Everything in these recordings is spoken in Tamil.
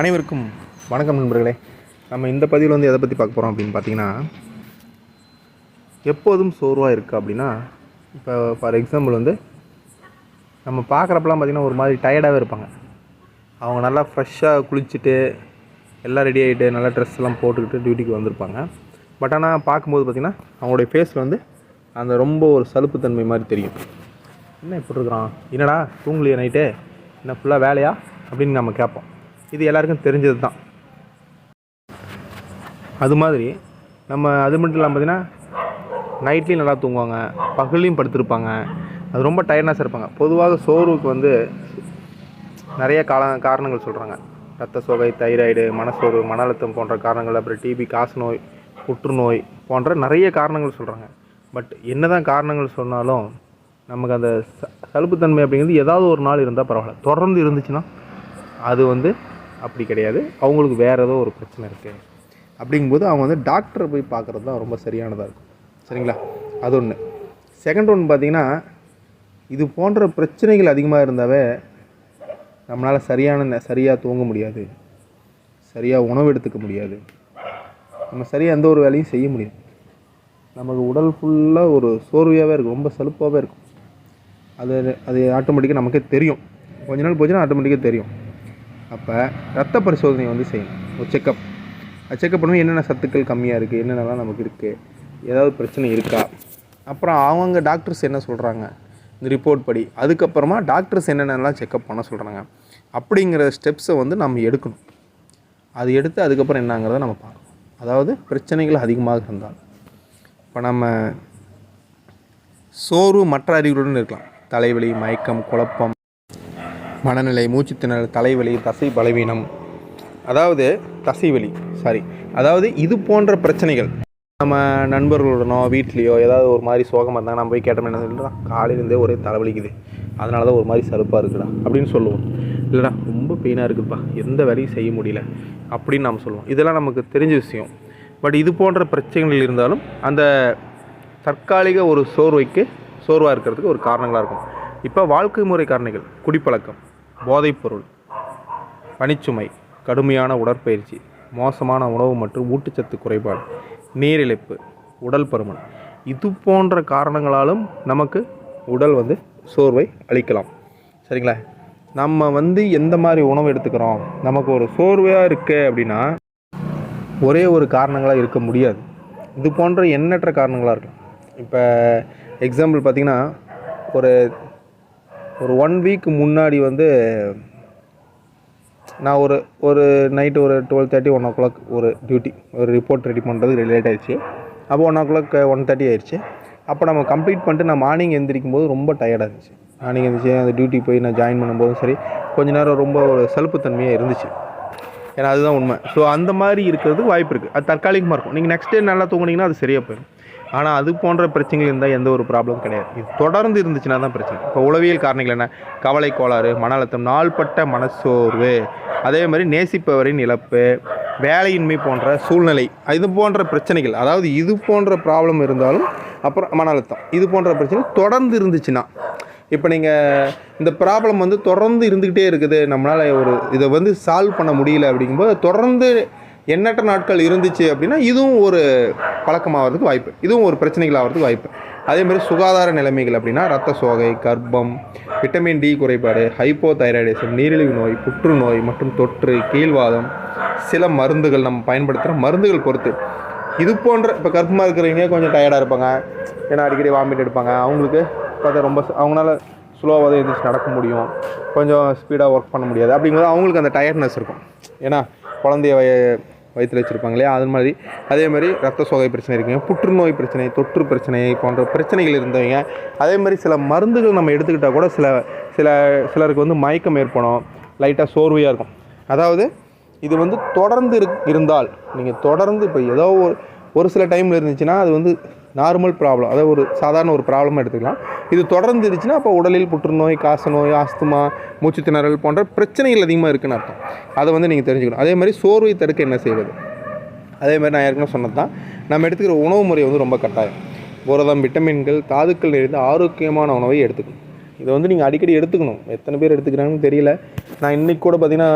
அனைவருக்கும் வணக்கம் நண்பர்களே. நம்ம இந்த பதிவில் வந்து எதை பற்றி பார்க்க போகிறோம் அப்படின்னு பார்த்தீங்கன்னா எப்போதும் சோர்வாக இருக்குது அப்படின்னா இப்போ ஃபார் எக்ஸாம்பிள் வந்து நம்ம பார்க்குறப்பெல்லாம் பார்த்திங்கன்னா ஒரு மாதிரி டயர்டாகவே இருப்பாங்க. அவங்க நல்லா ஃப்ரெஷ்ஷாக குளிச்சுட்டு எல்லாம் ரெடி ஆகிட்டு நல்லா ட்ரெஸ் எல்லாம் போட்டுக்கிட்டு டியூட்டிக்கு வந்திருப்பாங்க. பட் ஆனால் பார்க்கும்போது பார்த்திங்கன்னா அவங்களுடைய ஃபேஸில் வந்து அந்த ரொம்ப ஒரு சலுப்புத்தன்மை மாதிரி தெரியும். என்ன இப்படி இருக்கிறான்? என்னடா? தூங்கலையே நைட்டு என்ன ஃபுல்லாக வேலையா? அப்படின்னு நம்ம கேட்போம். இது எல்லாருக்கும் தெரிஞ்சது தான். அது மாதிரி நம்ம அது மட்டும் இல்லாமல் பார்த்தீங்கன்னா நைட்லேயும் நல்லா தூங்குவாங்க பகல்லையும் படுத்திருப்பாங்க. அது ரொம்ப டயர்னஸாக இருப்பாங்க. பொதுவாக சோர்வுக்கு வந்து நிறைய கால காரணங்கள் சொல்கிறாங்க ரத்த சோகை தைராய்டு மனசோர்வு மன அழுத்தம் போன்ற காரணங்கள் அப்புறம் டிபி காசு நோய் புற்றுநோய் போன்ற நிறைய காரணங்கள் சொல்கிறாங்க பட் என்னதான் காரணங்கள் சொன்னாலும் நமக்கு அந்த ச சலுப்புத்தன்மை அப்படிங்கிறது ஏதாவது ஒரு நாள் இருந்தால் பரவாயில்ல. தொடர்ந்து இருந்துச்சுன்னா அது வந்து அப்படி கிடையாது. அவங்களுக்கு வேறு ஏதோ ஒரு பிரச்சனை இருக்குது அப்படிங்கும்போது அவங்க வந்து டாக்டரை போய் பார்க்குறது தான் ரொம்ப சரியானதாக இருக்கும். சரிங்களா? அது ஒன்று செகண்ட் ஒன்று பார்த்தீங்கன்னா இது போன்ற பிரச்சனைகள் அதிகமாக இருந்தாவே நம்மளால் சரியான சரியாக தூங்க முடியாது. சரியாக உணவு எடுத்துக்க முடியாது. நம்ம சரியாக எந்த ஒரு வேலையும் செய்ய முடியாது. நமக்கு உடல் ஃபுல்லாக ஒரு சோர்வையாகவே இருக்கும். ரொம்ப சலுப்பாகவே இருக்கும். அது அது ஆட்டோமேட்டிக்காக நமக்கே தெரியும். கொஞ்ச நாள் போச்சுன்னா ஆட்டோமேட்டிக்காக தெரியும். அப்போ ரத்த பரிசோதனை வந்து செய்யணும். ஒரு செக்கப் அது செக்கப் பண்ணும்போது என்னென்ன சத்துக்கள் கம்மியாக இருக்குது என்னென்னலாம் நமக்கு இருக்குது ஏதாவது பிரச்சனை இருக்கா? அப்புறம் அவங்க டாக்டர்ஸ் என்ன சொல்கிறாங்க இந்த ரிப்போர்ட் படி. அதுக்கப்புறமா டாக்டர்ஸ் என்னென்னலாம் செக்கப் பண்ண சொல்கிறாங்க அப்படிங்கிற ஸ்டெப்ஸை வந்து நம்ம எடுக்கணும். அது எடுத்து அதுக்கப்புறம் என்னங்கிறத நம்ம பார்க்கணும். அதாவது பிரச்சனைகள் அதிகமாக இருந்தால். இப்போ நம்ம சோறு மற்ற அறிகுறியுடன் இருக்கலாம். தலைவலி மயக்கம் குழப்பம் மனநிலை மூச்சுத்திணறல் தலைவலி தசை பலவீனம். அதாவது தசைவலி சாரி அதாவது இது போன்ற பிரச்சனைகள். நம்ம நண்பர்களுடனோ வீட்லேயோ ஏதாவது ஒரு மாதிரி சோகமாக இருந்தால் நம்ம போய் கேட்டோம் என்ன சொல்லுறா காலையிலேருந்தே ஒரே தலைவலிக்குது. அதனால தான் ஒரு மாதிரி சலுப்பாக இருக்குடா அப்படின்னு சொல்லுவோம். இல்லைடா ரொம்ப பெயினாக இருக்குப்பா எந்த வேலையும் செய்ய முடியல அப்படின்னு நம்ம சொல்லுவோம். இதெல்லாம் நமக்கு தெரிஞ்ச விஷயம். பட் இது போன்ற பிரச்சனைகள் இருந்தாலும் அந்த தற்காலிக ஒரு சோர்வைக்கு சோர்வாக இருக்கிறதுக்கு ஒரு காரணங்களாக இருக்கும். இப்போ வாழ்க்கை முறை காரணிகள் குடிப்பழக்கம். போதைப்பொருள் பனிச்சுமை கடுமையான உடற்பயிற்சி மோசமான உணவு மற்றும் ஊட்டச்சத்து குறைபாடு நீரிழப்பு உடல் பருமன். இது போன்ற காரணங்களாலும் நமக்கு உடல் வந்து சோர்வை அளிக்கலாம். சரிங்களா? நம்ம வந்து எந்த மாதிரி உணவு எடுத்துக்கிறோம்? நமக்கு ஒரு சோர்வையாக இருக்கு அப்படின்னா ஒரே ஒரு காரணங்களாக இருக்க முடியாது. இது போன்ற எண்ணற்ற காரணங்களாக இருக்கும் இப்போ எக்ஸாம்பிள் பார்த்திங்கன்னா ஒரு ஒரு ஒன் வீக் முன்னாடி வந்து நான் ஒரு ஒரு நைட்டு ஒரு twelve thirty one o'clock ஒரு டியூட்டி ஒரு ரிப்போர்ட் ரெடி பண்ணுறது லேட் ஆயிடுச்சு. அப்போ one o'clock one thirty ஆயிடுச்சு. அப்போ நம்ம கம்ப்ளீட் பண்ணிட்டு நான் மார்னிங் எந்திரிக்கும் போது ரொம்ப டயர்டாக இருந்துச்சு. மார்னிங் எந்திரிச்சு அந்த டியூட்டி போய் நான் ஜாயின் பண்ணும்போதும் சரி கொஞ்ச நேரம் ரொம்ப ஒரு சலுப்புத்தன்மையாக இருந்துச்சு. ஏன்னா அதுதான் உண்மை. ஸோ அந்த மாதிரி இருக்கிறதுக்கு வாய்ப்பு இருக்குது அது தற்காலிகமாக இருக்கும். நீங்கள் நெக்ஸ்ட் டே நல்லா தூங்குனீங்கன்னா அது சரியாக போயிடும் ஆனால் அது போன்ற பிரச்சனைகள் இருந்தால் எந்த ஒரு ப்ராப்ளம் கிடையாது. இது தொடர்ந்து இருந்துச்சுன்னா தான் பிரச்சனை. இப்போ உளவியல் காரணங்கள் என்ன? கவலை கோளாறு மன அழுத்தம் நாள்பட்ட மனச்சோர்வு. அதே மாதிரி நேசிப்பவரின் இழப்பு வேலையின்மை போன்ற சூழ்நிலை இது போன்ற பிரச்சனைகள் அதாவது இது போன்ற ப்ராப்ளம் இருந்தாலும் அப்புறம் மன அழுத்தம் இது போன்ற பிரச்சனை தொடர்ந்து இருந்துச்சுன்னா இப்போ நீங்கள் இந்த ப்ராப்ளம் வந்து தொடர்ந்து இருந்துக்கிட்டே இருக்குது நம்மளால் ஒரு இதை வந்து சால்வ் பண்ண முடியல அப்படிங்கும்போது தொடர்ந்து எண்ணற்ற நாட்கள் இருந்துச்சு அப்படின்னா இதுவும் ஒரு பழக்கமாகிறதுக்கு வாய்ப்பு. இதுவும் ஒரு பிரச்சனைகள் ஆகிறதுக்கு வாய்ப்பு அதேமாதிரி சுகாதார நிலைமைகள் அப்படின்னா ரத்த சோகை கர்ப்பம் விட்டமின் டி குறைபாடு ஹைப்போ தைராய்டிசம் நீரிழிவு நோய் புற்றுநோய் மற்றும் தொற்று கீழ்வாதம் சில மருந்துகள் நம்ம பயன்படுத்துகிற மருந்துகள் பொறுத்து. இது போன்ற இப்போ கர்ப்பமாக இருக்கிறவங்க கொஞ்சம் டயர்டாக இருப்பாங்க. ஏன்னா அடிக்கடி வாமிட் எடுப்பாங்க. அவங்களுக்கு பார்த்தா ரொம்ப அவங்களால ஸ்லோவாக தான் எழுந்திரிச்சு நடக்க முடியும். கொஞ்சம் ஸ்பீடாக ஒர்க் பண்ண முடியாது. அப்படிங்கும்போது அவங்களுக்கு அந்த டயர்ட்னஸ் இருக்கும். ஏன்னா குழந்தைய வய வயிற்றில் வச்சுருப்பாங்க இல்லையா? அது மாதிரி. அதே மாதிரி ரத்த சோகை பிரச்சனை இருக்குங்க. புற்றுநோய் பிரச்சனை தொற்று பிரச்சனை போன்ற பிரச்சனைகள் இருந்தவங்க. அதே மாதிரி சில மருந்துகள் நம்ம எடுத்துக்கிட்டால் கூட சில சில சிலருக்கு வந்து மயக்கம் ஏற்படும். லைட்டாக சோர்வையாக இருக்கும். அதாவது இது வந்து தொடர்ந்து இருந்தால் நீங்கள் தொடர்ந்து இப்போ ஏதோ ஒரு ஒரு சில டைமில் இருந்துச்சுன்னா அது வந்து நார்மல் ப்ராப்ளம் அதாவது ஒரு சாதாரண ஒரு ப்ராப்ளமாக எடுத்துக்கலாம். இது தொடர்ந்துருச்சுன்னா அப்போ உடலில் புற்றுநோய் காசநோய் ஆஸ்துமா மூச்சு திணறல் போன்ற பிரச்சனைகள் அதிகமாக இருக்குன்னு அர்த்தம். அதை வந்து நீங்கள் தெரிஞ்சுக்கணும். அதே மாதிரி சோர்வை தடுக்க என்ன செய்வது? அதே மாதிரி நான் ஏற்கனவே சொன்னது தான் நம்ம எடுத்துக்கிற உணவு முறை வந்து ரொம்ப கட்டாயம். புரதம் விட்டமின்கள் தாதுக்கள் நிறைந்த ஆரோக்கியமான உணவை எடுத்துக்கணும். இதை வந்து நீங்கள் அடிக்கடி எடுத்துக்கணும். எத்தனை பேர் எடுத்துக்கிறாங்கன்னு தெரியல. நான் இன்றைக்கி கூட பார்த்திங்கன்னா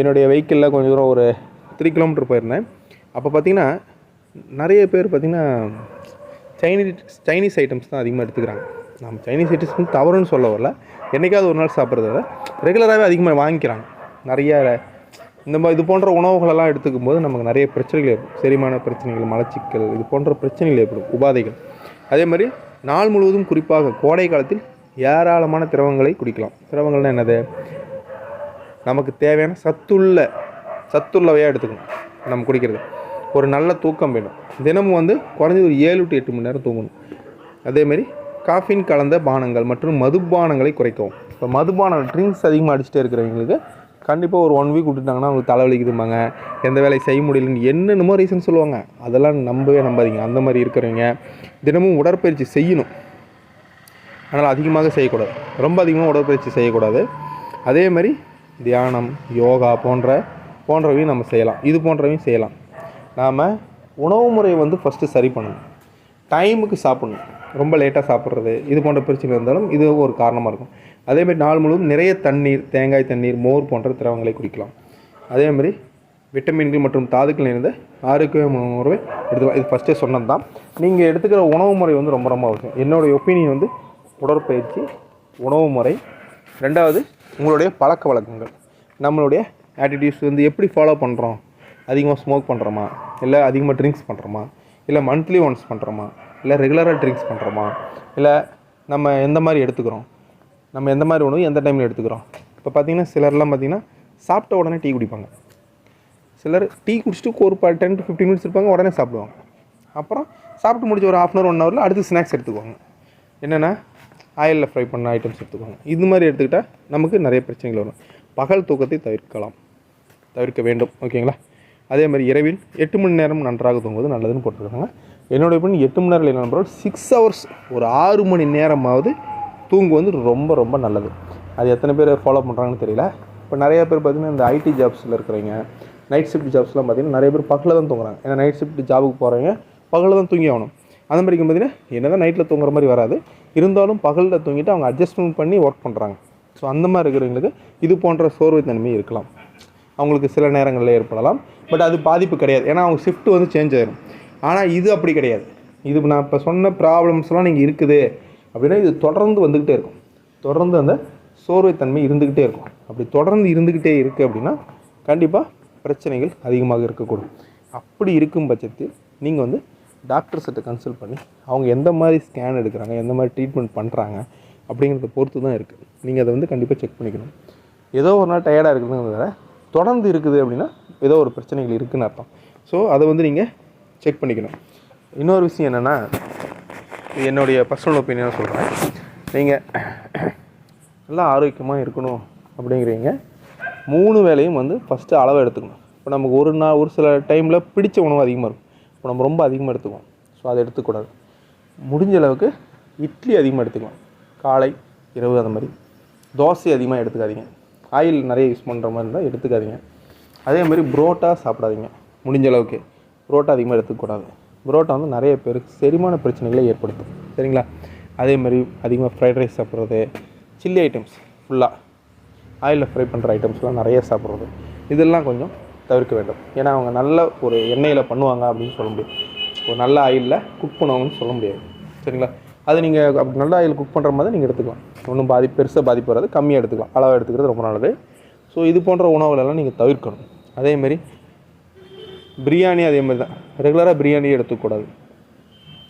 என்னுடைய வெஹிக்கிளில் கொஞ்சம் தூரம் ஒரு த்ரீ கிலோமீட்டர் போயிருந்தேன். அப்போ பார்த்தீங்கன்னா நிறைய பேர் பார்த்திங்கன்னா சைனீஸ் சைனீஸ் ஐட்டம்ஸ் தான் அதிகமாக எடுத்துக்கிறாங்க. நம்ம சைனீஸ் ஐட்டம்ஸ் வந்து தவறுன்னு சொல்ல வரல. என்றைக்காவது ஒரு நாள் சாப்பிட்றத விட ரெகுலராகவே அதிகமாக வாங்கிக்கிறாங்க. நிறைய இந்த மாதிரி இது போன்ற உணவுகளெல்லாம் எடுத்துக்கும் போது நமக்கு நிறைய பிரச்சனைகள் ஏற்படும். செரிமான பிரச்சனைகள் மலச்சிக்கல் இது போன்ற பிரச்சனைகள் ஏற்படும். உபாதைகள். அதே மாதிரி நாள் முழுவதும் குறிப்பாக கோடை காலத்தில் ஏராளமான திரவங்களை குடிக்கலாம். திரவங்கள்னா என்னது? நமக்கு தேவையான சத்துள்ள சத்துள்ளவையாக எடுத்துக்கணும். நம்ம குடிக்கிறது. ஒரு நல்ல தூக்கம் வேணும். தினமும் வந்து குறைஞ்சது ஒரு ஏழு டு எட்டு மணி நேரம் தூங்கணும். அதேமாரி காஃபின் கலந்த பானங்கள் மற்றும் மதுபானங்களை குறைக்கவும். இப்போ மதுபானம் ட்ரிங்க்ஸ் அதிகமாக அடிச்சுட்டே இருக்கிறவங்களுக்கு கண்டிப்பாக ஒரு ஒன் வீக் விட்டுட்டாங்கன்னா அவங்களுக்கு தலைவலிக்குதும்பாங்க எந்த வேலையை செய்ய முடியலன்னு என்னென்னமோ ரீசன் சொல்லுவாங்க. அதெல்லாம் நம்பவே நம்பாதீங்க. அந்த மாதிரி இருக்கிறவங்க தினமும் உடற்பயிற்சி செய்யணும். அதனால் அதிகமாக செய்யக்கூடாது. ரொம்ப அதிகமாக உடற்பயிற்சி செய்யக்கூடாது. அதே மாதிரி தியானம் யோகா போன்ற போன்றவையும் நம்ம செய்யலாம். இது போன்றவையும் செய்யலாம். நாம் உணவு முறையை வந்து ஃபஸ்ட்டு சரி பண்ணணும். டைமுக்கு சாப்பிடணும். ரொம்ப லேட்டாக சாப்பிட்றது இது போன்ற பிரச்சனை இருந்தாலும் இது ஒரு காரணமாக இருக்கும். அதேமாதிரி நாள் முழுவதும் நிறைய தண்ணீர் தேங்காய் தண்ணீர் மோர் போன்ற திரவங்களை குடிக்கலாம். அதேமாதிரி விட்டமின்கள் மற்றும் தாதுக்கள் நிறைந்த ஆரோக்கியமான உணவை எடுத்துக்கலாம் இது ஃபஸ்ட்டே சொன்னது தான் நீங்கள் எடுத்துக்கிற உணவு முறை வந்து ரொம்ப ரொம்ப அவசியம். என்னுடைய ஒப்பீனியன் வந்து உடற்பயிற்சி உணவு முறை. ரெண்டாவது உங்களுடைய பழக்க வழக்கங்கள். நம்மளுடைய ஆட்டிடியூட்ஸ் வந்து எப்படி ஃபாலோ பண்ணுறோம் அதிகமாக ஸ்மோக் பண்ணுறோமா இல்லை அதிகமாக ட்ரிங்க்ஸ் பண்ணுறோமா இல்லை மந்த்லி ஒன்ஸ் பண்ணுறோமா இல்லை ரெகுலராக ட்ரிங்க்ஸ் பண்ணுறோமா இல்லை நம்ம எந்த மாதிரி எடுத்துக்கிறோம்? நம்ம எந்த மாதிரி உணவு எந்த டைமில் எடுத்துக்கிறோம்? இப்போ பார்த்தீங்கன்னா சிலர்லாம் பார்த்திங்கன்னா சாப்பிட்ட உடனே டீ குடிப்பாங்க. சிலர் டீ குடிச்சிட்டு ஒரு டென் டு ஃபிஃப்டின் மினிட்ஸ் இருப்பாங்க உடனே சாப்பிடுவாங்க. அப்புறம் சாப்பிட்டு முடிச்ச ஒரு ஹாஃப் அன் ஹவர் ஒன் ஹவரில் அடுத்து ஸ்நாக்ஸ் எடுத்துக்குவாங்க. என்னென்னா ஆயிலில் ஃப்ரை பண்ண ஐட்டம்ஸ் எடுத்துக்குவாங்க. இது மாதிரி எடுத்துக்கிட்டால் நமக்கு நிறைய பிரச்சனைகள் வரும். பகல் தூக்கத்தை தவிர்க்கலாம். தவிர்க்க வேண்டும். ஓகேங்களா? அதே மாதிரி இரவில் எட்டு மணி நேரம் நன்றாக தூங்குவது நல்லதுன்னு போட்டிருக்காங்க. என்னுடைய பண்ணி எட்டு மணி நேரம் என்ன சிக்ஸ் ஹவர்ஸ் ஒரு ஆறு மணி நேரமாவது தூங்குவது ரொம்ப ரொம்ப நல்லது. அது எத்தனை பேர் ஃபாலோ பண்ணுறாங்கன்னு தெரியல. இப்போ நிறைய பேர் பார்த்திங்கன்னா இந்த ஐடி ஜாப்ஸில் இருக்கிறவங்க நைட் ஷிஃப்ட் ஜாப்ஸ்லாம் பார்த்திங்கன்னா நிறைய பேர் பகலில் தான் தூங்குறாங்க. ஏன்னா நைட் ஷிஃப்ட் ஜாபுக்கு போகிறவங்க பகலில் தான் தூங்கி ஆகணும். அந்த மாதிரி பார்த்தீங்கன்னா என்ன? தான் நைட்டில் தூங்குற மாதிரி வராது. இருந்தாலும் பகலில் தூங்கிட்டு அவங்க அட்ஜஸ்ட்மெண்ட் பண்ணி ஒர்க் பண்ணுறாங்க ஸோ அந்த மாதிரி இருக்கிறவங்களுக்கு இது போன்ற சோர்வுத்தன்மை இருக்கலாம். அவங்களுக்கு சில நேரங்களில் ஏற்படலாம். பட் அது பாதிப்பு கிடையாது. ஏன்னா அவங்க ஷிஃப்ட் வந்து சேஞ்ச் ஆயிடும் ஆனால் இது அப்படி கிடையாது. இது நான் இப்போ சொன்ன ப்ராப்ளம்ஸ்லாம் நீங்கள் இருக்குது. அப்படின்னா இது தொடர்ந்து வந்துக்கிட்டே இருக்கும். தொடர்ந்து அந்த சோர்வைத்தன்மை இருந்துக்கிட்டே இருக்கும். அப்படி தொடர்ந்து இருந்துக்கிட்டே இருக்குது அப்படின்னா கண்டிப்பாக பிரச்சனைகள் அதிகமாக இருக்கக்கூடும். அப்படி இருக்கும் பட்சத்தில் நீங்கள் வந்து டாக்டர்ஸ்கிட்ட கன்சல்ட் பண்ணி அவங்க எந்த மாதிரி ஸ்கேன் எடுக்கிறாங்க எந்த மாதிரி ட்ரீட்மெண்ட் பண்ணுறாங்க அப்படிங்கிறத பொறுத்து தான் இருக்குது நீங்கள் அதை வந்து கண்டிப்பாக செக் பண்ணிக்கணும். ஏதோ ஒரு நாள் டயர்டாக இருக்குதுங்கிறத தொடர்ந்து இருக்குது அப்படின்னா ஏதோ ஒரு பிரச்சனைகள் இருக்குதுன்னு அர்த்தம். ஸோ அதை வந்து நீங்கள் செக் பண்ணிக்கணும். இன்னொரு விஷயம் என்னென்னா என்னுடைய பர்சனல் ஒப்பீனியனாக சொல்கிறேன் நீங்கள் நல்லா ஆரோக்கியமாக இருக்கணும் அப்படிங்கிறீங்க. மூணு வேலையும் வந்து ஃபஸ்ட்டு அளவை எடுத்துக்கணும். இப்போ நமக்கு ஒரு நாள் ஒரு சில டைமில் பிடிச்ச உணவு அதிகமாக இருக்கும். இப்போ நம்ம ரொம்ப அதிகமாக எடுத்துக்குவோம். ஸோ அதை எடுத்துக்கூடாது முடிஞ்ச அளவுக்கு இட்லி அதிகமாக எடுத்துக்கலாம். காலை இரவு அந்த மாதிரி. தோசை அதிகமாக எடுத்துக்காதீங்க. ஆயில் நிறைய யூஸ் பண்ணுற மாதிரி இருந்தால் எடுத்துக்காதீங்க. அதே மாதிரி புரோட்டா சாப்பிடாதீங்க. முடிஞ்ச அளவுக்கு. புரோட்டா அதிகமாக எடுத்துக்கூடாது புரோட்டா வந்து நிறைய பேருக்கு செரிமான பிரச்சனைகளை ஏற்படுத்தும். சரிங்களா? அதே மாதிரி அதிகமாக ஃப்ரைட் ரைஸ் சாப்பிட்றது சில்லி ஐட்டம்ஸ் ஃபுல்லாக ஆயிலில் ஃப்ரை பண்ணுற ஐட்டம்ஸ்லாம் நிறைய சாப்பிட்றது. இதெல்லாம் கொஞ்சம் தவிர்க்க வேண்டும். ஏன்னா அவங்க நல்ல ஒரு எண்ணெயில் பண்ணுவாங்க அப்படின்னு சொல்ல முடியும் ஒரு நல்ல ஆயிலில் குக் பண்ணுவாங்கன்னு சொல்ல முடியாது. சரிங்களா? அது நீங்கள் அப்படி நல்ல ஆயில் குக் பண்ணுற மாதிரி நீங்கள் எடுத்துக்கலாம். ஒன்றும் பாதி பெருசாக பாதிப்பு வராது கம்மியாக எடுத்துக்கலாம். அளவாக எடுத்துக்கிறது ரொம்ப நல்லது. ஸோ இது போன்ற உணவுகளெல்லாம் நீங்கள் தவிர்க்கணும். அதேமாரி பிரியாணி அதே மாதிரி தான். ரெகுலராக பிரியாணி எடுத்துக்கூடாது.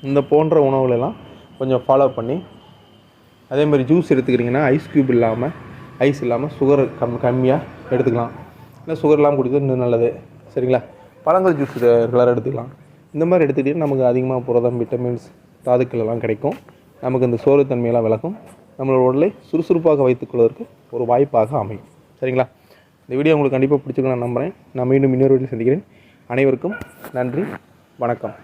இந்த போன்ற உணவுகளெல்லாம் கொஞ்சம் ஃபாலோ பண்ணி அதே மாதிரி ஜூஸ் எடுத்துக்கிறீங்கன்னா ஐஸ் க்யூப் இல்லாமல் ஐஸ் இல்லாமல் சுகர் கம் கம்மியாக எடுத்துக்கலாம். இல்லை சுகர் இல்லாமல் குடிக்கிறது இன்னும் நல்லது. சரிங்களா? பழங்கள் ஜூஸ் ரெகுலராக எடுத்துக்கலாம். இந்த மாதிரி எடுத்துக்கிட்டிங்கன்னா நமக்கு அதிகமாக புரதம் விட்டமின்ஸ் தாதுக்கள் எல்லாம் கிடைக்கும். நமக்கு இந்த சோறு தன்மையெல்லாம் விளக்கும் நம்மளோட உடலை சுறுசுறுப்பாக வைத்துக்கொள்வதற்கு ஒரு வாய்ப்பாக அமையும். சரிங்களா? இந்த வீடியோ உங்களுக்கு கண்டிப்பாக பிடிச்சிருக்கணும் நான் நம்புகிறேன் நான் மீண்டும் இன்னொரு வீடியோ சந்திக்கிறேன். அனைவருக்கும் நன்றி வணக்கம்.